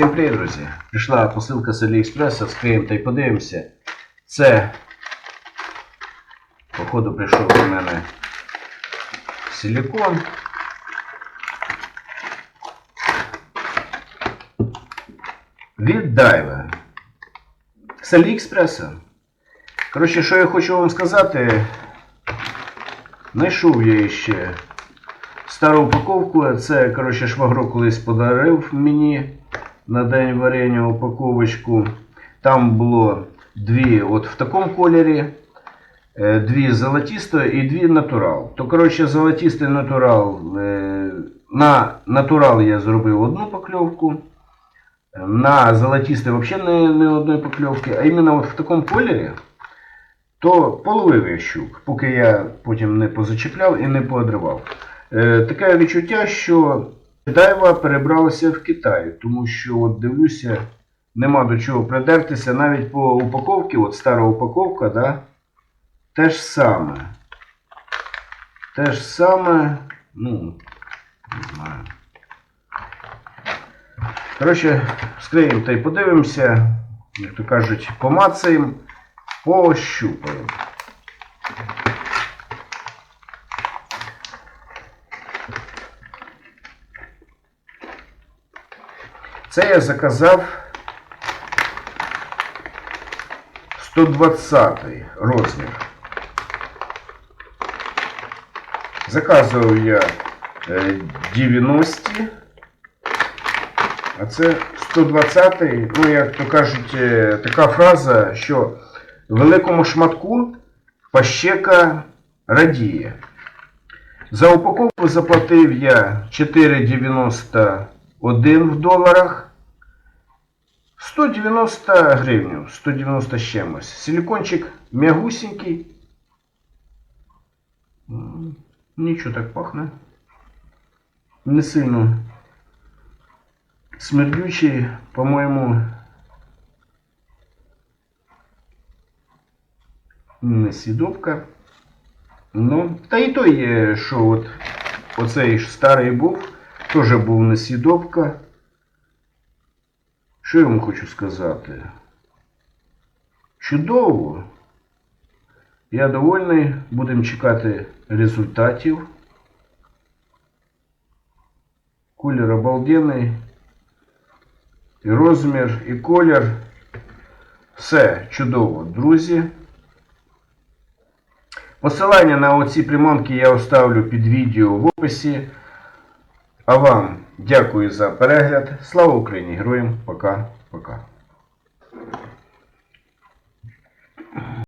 Всім привіт, друзі! Прийшла посилка з Аліекспреса, скриємо та й подивимося. Це, походу, прийшов до мене силікон. Від Дайва. З Аліекспреса. Коротше, що я хочу вам сказати, знайшов я ще стару упаковку. Це, коротше, швагро колись подарив мені на день варення упаковочку. Там було дві от в такому кольорі, е, дві золотісто і дві натурал. То, коротше, золотистий натурал. е, На натурал я зробив одну покльовку. На золотистий взагалі не, не одної покльовки, а іменно от в такому кольорі, то половив я щук, поки я потім не позачіпляв і не поодривав. Е, таке відчуття, що Дайва перебралася в Китай, тому що от дивлюся, нема до чого придертися. Навіть по упаковці, от стара упаковка, да, те ж саме. Те ж саме, ну, не знаю. Коротше, скриємо та й подивимося, як то кажуть, помацаємо, пощупаємо. Це я заказав 120 розмір. Заказував я е, 90, а це 120, ну як то кажуть, е, така фраза, що великому шматку пащека радіє. За упаковку заплатив я 4,91 в доларах. 190 гривень, 190 з чимось. Силикончик м'ягусенький. Нічого так пахне. Не сильно смердючий, по-моєму, не сідобка. Ну, та і той є, що от оцей ж старий був, теж був не сідобка. Що я вам хочу сказати? Чудово. Я довольний. Будемо чекати результатів. Колір обалденний. І розмір, і колір. Все чудово, друзі. Посилання на оці приманки я оставлю під відео в описі. А вам дякую за перегляд. Слава Україні! Героям! Пока-пока!